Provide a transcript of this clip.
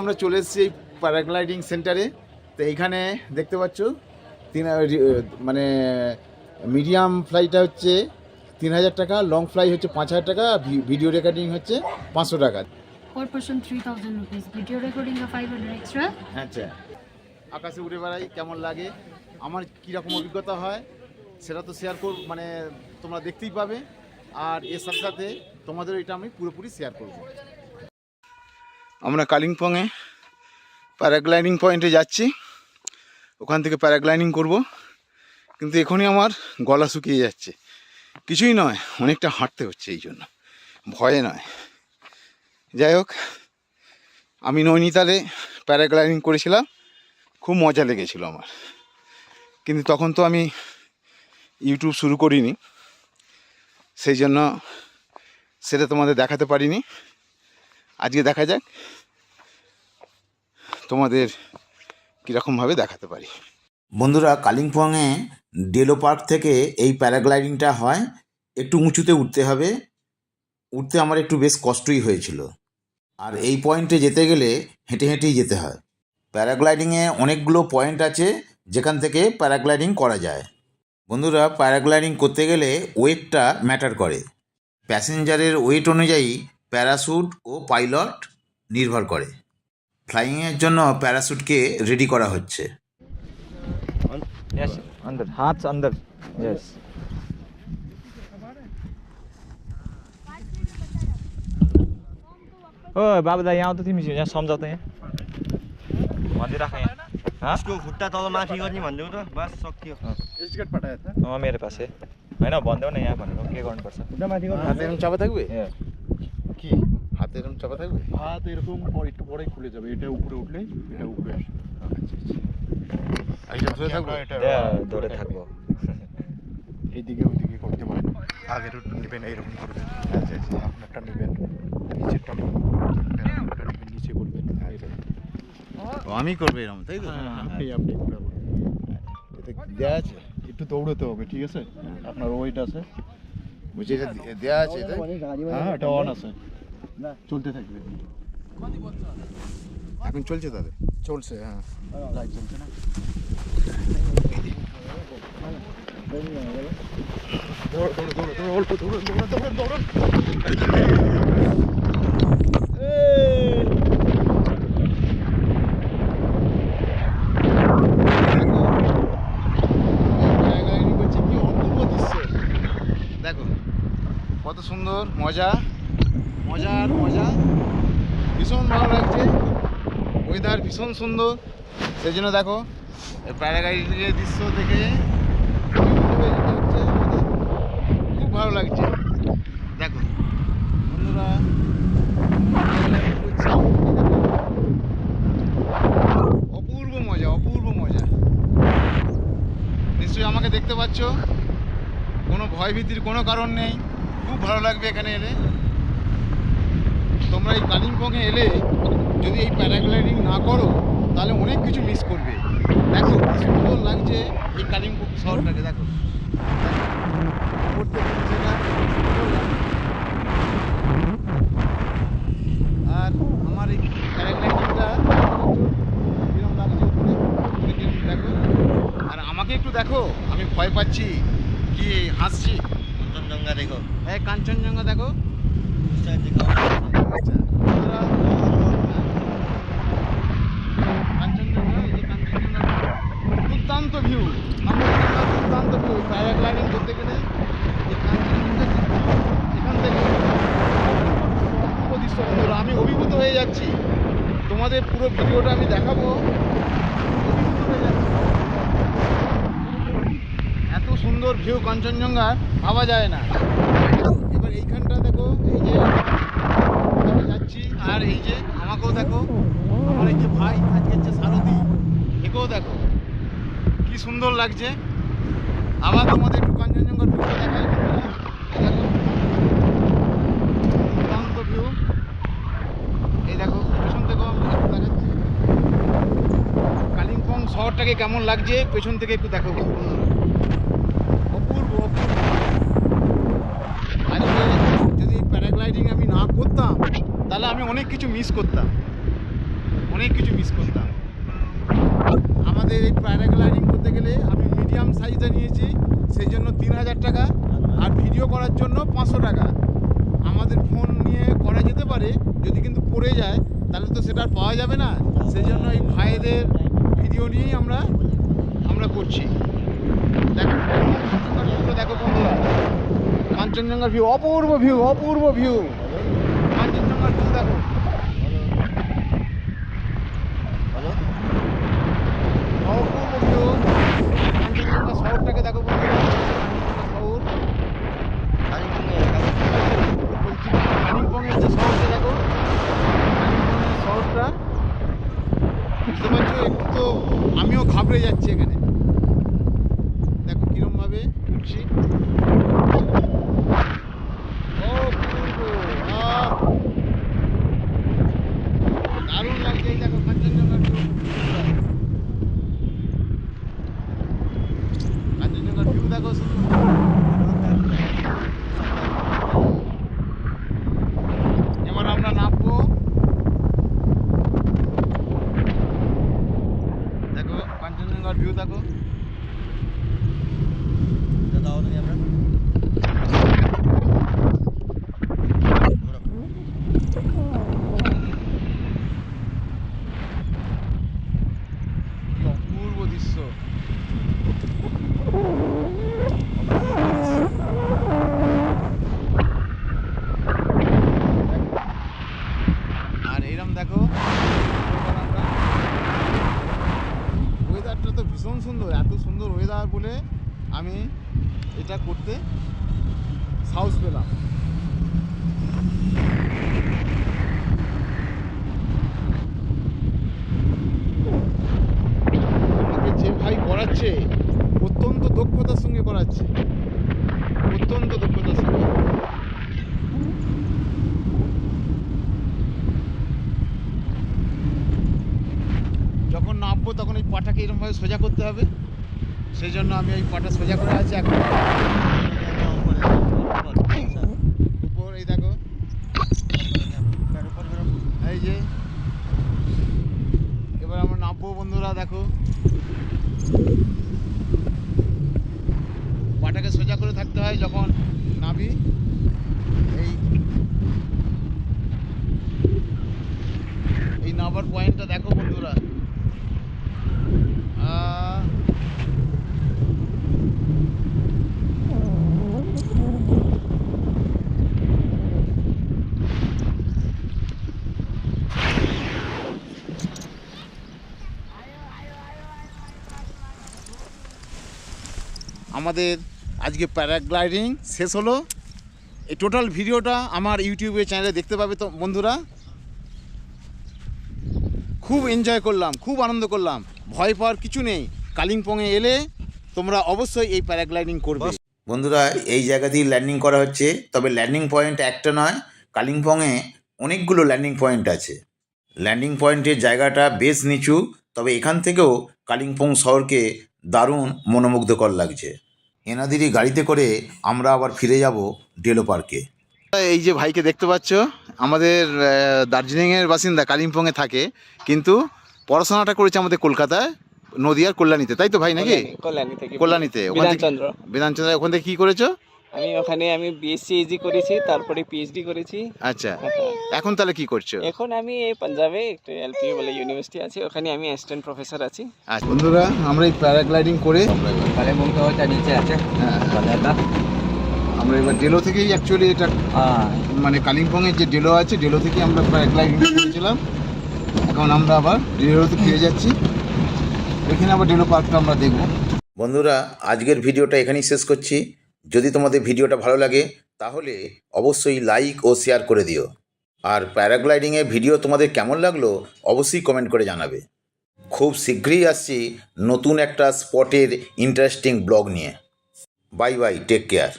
আমরা চলে এসেছি এই প্যারাগ্লাইডিং সেন্টারে তো এইখানে দেখতে পাচ্ছ তিন মানে মিডিয়াম ফ্লাইটা হচ্ছে তিন হাজার টাকা লং ফ্লাই হচ্ছে পাঁচ হাজার টাকা ভিডিও রেকর্ডিং হচ্ছে পাঁচশো টাকা। Per person 3000 rupees. Video recording of 500 extra. আচ্ছা। আকাশে উড়ে বেড়াই কেমন লাগে? আমার কীরকম অভিজ্ঞতা হয় সেটা তো শেয়ার কর মানে তোমরা দেখতেই পাবে। আর এর সাথে সাথে তোমাদের এটা আমি পুরোপুরি শেয়ার করব। আমরা কালিম্পংয়ে প্যারাগ্লাইডিং পয়েন্টে যাচ্ছি। ওখান থেকে প্যারাগ্লাইডিং করব। কিন্তু এখনই আমার গলা শুকিয়ে যাচ্ছে। কিছুই নয়, অনেকটা হাঁটতে হচ্ছে এই জন্য। ভয়ে নয়। যাই হোক, আমি নৈনিতালে প্যারাগ্লাইডিং করেছিলাম। খুব মজা লেগেছিল আমার। কিন্তু তখন তো আমি ইউটিউব শুরু করিনি। সেই জন্য সেটা তোমাদের দেখাতে পারিনি। আজকে দেখা যাক। তোমাদের কীরকমভাবে দেখাতে পারি? বন্ধুরা, কালিম্পংয়ে ডেলো পার্ক থেকে এই প্যারাগ্লাইডিংটা হয়। একটু উঁচুতে উঠতে হবে। উঠতে আমার একটু বেশ কষ্টই হয়েছিল। আর এই পয়েন্টে যেতে গেলে হেঁটে হেঁটেই যেতে হয়। প্যারাগ্লাইডিংয়ে অনেকগুলো পয়েন্ট আছে, যেখান থেকে প্যারাগ্লাইডিং করা যায়। বন্ধুরা, প্যারাগ্লাইডিং করতে গেলে ওয়েটটা ম্যাটার করে। প্যাসেঞ্জারের ওয়েট অনুযায়ী প্যারাশুট ও পাইলট নির্ভর করে। ফ্লাইংয়ের জন্য প্যারাশুটকে রেডি করা হচ্ছে यस अंदर हाथ अंदर यस ओ बाबु दा यहाँ आउँदा तिमी यहाँ सम्झाउ त यहाँ भनिदिइराख यहाँ हाँ उसको खुट्टा तल माथि गर्ने भनिदेऊ त बस सकियो अँ, मेरो पास है होइन भनिदेऊ न यहाँ भनेको के गर्नुपर्छ खुट्टा माथि হাতে এরকম চাপা থাকবে ए, কি হাত এরকম চাপা থাকবে? হাত এরকম একটু পরেই খুলে যাবে এটা উপরে উঠলে এটা উপরে আসবে আচ্ছা, আচ্ছা, আচ্ছা।, আচ্ছা ধরে থাকব। ধরে থাকব। এইদিকে ওইদিকে করতে পারেন। আগের নেবেন এইরকম করবেন। আচ্ছা আচ্ছা আপনারটা নেবেন নিচেরটা নিচে করবেন। আমি করব এরকম তাই তো? হ্যাঁ, আপনি আপনি ঘুরাবো দেওয়া আছে? একটু দৌড়তে হবে ঠিক আছে? আপনার ওয়েট আছে। বুঝে দেওয়া আছে হ্যাঁ এটা অন আছে। চলতে থাকবে। এখন চলছে তাহলে চলছে হ্যাঁ। লাইট চলছে না? দেখো কত সুন্দর মজা। মজার মজা ভীষণ ভালো লাগছে। ওয়েদার ভীষণ সুন্দর। সেই জন্য দেখো প্যারাগ্লাইডিংয়ের দৃশ্য দেখে খুব ভালো লাগছে। দেখো, বন্ধুরা, অপূর্ব মজা অপূর্ব মজা। নিশ্চয়ই আমাকে দেখতে পাচ্ছ। কোনো ভয়ভীতির কোনো কারণ নেই। খুব ভালো লাগবে এখানে এলে। তোমরা এই কালিম্পংয়ে এলে যদি এই প্যারাগ্লাইডিং না করো তাহলে অনেক কিছু মিস করবে। দেখো সুন্দর লাগছে এই কালিম্পং শহরটাকে দেখো। আর আমার এই প্যারাগ্লাইডিংটা কিরম লাগছে দেখো। আর আমাকে একটু দেখো আমি ভয় পাচ্ছি। কি হাসছি? কাঞ্চনজঙ্ঘা দেখো। হ্যাঁ কাঞ্চনজঙ্ঘা দেখো। দুর্দান্ত ভিউ দুর্দান্ত ভিউ প্যারাগ্লাইডিং করতে গেলে এখান থেকে আমি অভিভূত হয়ে যাচ্ছি। তোমাদের পুরো ভিডিওটা আমি দেখাবো। এত সুন্দর ভিউ কাঞ্চনজঙ্ঘার, ভাবা যায় না এবার এইখানটা দেখো এই যে আমি যাচ্ছি আর এই আমাকেও দেখো, আমার যে ভাই আজকে হচ্ছে সারথি। একেও দেখো, কি সুন্দর লাগছে। আবার তোমাদের একটু ভিউ। এই দেখো, পেছন কালিম্পং শহরটাকে কেমন লাগছে, পেছন থেকে একটু দেখো বন্ধুরা অপূর্ব অপূর্ব আজকে যদি প্যারাগ্লাইডিং আমি না করতাম তাহলে আমি অনেক কিছু মিস করতাম। অনেক কিছু মিস করতাম। আমাদের এই প্যারাগ্লাইডিং করতে গেলে আমি মিডিয়াম সাইজটা নিয়েছি, সেই জন্য তিন হাজার টাকা আর ভিডিও করার জন্য পাঁচশো টাকা। আমাদের ফোন নিয়ে করা যেতে পারে, যদি কিন্তু পড়ে যায়, তাহলে তো সেটা আর পাওয়া যাবে না। সেই জন্য এই ভাইদের ভিডিও নিয়েই আমরা আমরা করছি। দেখো দেখো বন্ধুরা। কাঞ্চনজঙ্ঘার ভিউ অপূর্ব ভিউ অপূর্ব ভিউ কাঞ্চনজঙ্ঘার ভিউ দেখো হ্যালো অপূর্ব ভিউ কাঞ্চনজঙ্ঘা শহরটাকে দেখো বন্ধুরা কাঞ্চনজঙ্ঘা শহর কালিম্পংয়ে কালিম্পং বলছি কালিম্পংয়ের যে শহরটা দেখো বুঝতে পারছ একটু তো আমিও ঘাবড়ে যাচ্ছি এখানে। দেখো কীরমভাবে উঠছি ও পূর্ব আহ! দারুণ লাগছে এই দেখো কাঞ্চনজঙ্ঘার ভিউ কাঞ্চনজঙ্ঘার ভিউ দেখো শুধু এবার আমরা নামবো দেখো কাঞ্চনজঙ্ঘার ভিউ দেখো দাদা তুমি আমরা কি অপূর্ব দৃশ্য আর এইরকম দেখো এবার আমরা ওয়েদারটা তো ভীষণ সুন্দর এত সুন্দর ওয়েদার বলে আমি এটা করতে সাহস পেলাম যে ভাই অত্যন্ত দক্ষতার সঙ্গে অত্যন্ত দক্ষতার সঙ্গে। যখন নামবো তখন এই পাটাকে এরকমভাবে সোজা করতে হবে। সেই জন্য আমি এই পাটা সোজা করে আছি এখন উপর এই দেখো এই যে এবার আমরা নামবো বন্ধুরা, দেখো। পাটাকে সোজা করে থাকতে হয় যখন নাবি এই এই নাবার পয়েন্টটা দেখো বন্ধুরা। আমাদের আজকে প্যারাগ্লাইডিং শেষ হলো। এই টোটাল ভিডিওটা আমার ইউটিউবে চ্যানেলে দেখতে পাবে তো বন্ধুরা। খুব এনজয় করলাম, খুব আনন্দ করলাম। ভয় পাওয়ার কিছু নেই। কালিম্পংয়ে এলে তোমরা অবশ্যই এই প্যারাগ্লাইডিং করবে। বন্ধুরা, এই জায়গাতেই ল্যান্ডিং করা হচ্ছে। তবে ল্যান্ডিং পয়েন্ট একটা নয়, কালিম্পংয়ে অনেকগুলো ল্যান্ডিং পয়েন্ট আছে। ল্যান্ডিং পয়েন্টের জায়গাটা বেশ নিচু, তবে এখান থেকেও কালিম্পং শহরকে দারুণ মনোমুগ্ধকর লাগছে। এনাদেরই গাড়িতে করে আমরা আবার ফিরে যাব ডেলো পার্কে। এই যে ভাইকে দেখতে পাচ্ছ আমাদের দার্জিলিংয়ের বাসিন্দা কালিম্পংয়ে থাকে কিন্তু পড়াশোনাটা করেছে আমাদের কলকাতায় নদিয়ার কল্যাণীতে। তাই তো ভাই নাকি? কল্যাণী কল্যাণীতে। ওখান থেকে বিধানচন্দ্র। বিধানচন্দ্র ওখান থেকে কী করেছ? আমি ওখানে আমি বিএসসি ইজি করেছি তারপরে পিএইচডি করেছি। আচ্ছা এখন তাহলে কি করছ? এখন আমি এই পাঞ্জাবে একটা এলপি বলে ইউনিভার্সিটি আছে ওখানে আমি অ্যাসিস্ট্যান্ট প্রফেসর আছি। আচ্ছা বন্ধুরা আমরা এই প্যারাগ্লাইডিং করে কালিম্পং তো ওটা নিচে আছে। হ্যাঁ, বাজারটা আমরা এবার ডেলো থেকেই অ্যাকচুয়ালি এটা হ্যাঁ। মানে কালিম্পংয়ের যে ডেলো আছে ডেলো থেকে আমরা প্যারাগ্লাইডিং করেছিলাম। এখন আমরা আবার ডেলোতে ফিরে যাচ্ছি। এখানে আবার ডেলো পার্কটা আমরা দেখব। বন্ধুরা আজকের ভিডিওটা এখানেই শেষ করছি। যদি তোমাদের ভিডিওটা ভালো লাগে, তাহলে অবশ্যই লাইক ও শেয়ার করে দিও। আর প্যারাগ্লাইডিংয়ের ভিডিও তোমাদের কেমন লাগল, অবশ্যই কমেন্ট করে জানাবে। খুব শীঘ্রই আসছি নতুন একটা স্পটের ইন্টারেস্টিং ব্লগ নিয়ে। Bye bye take care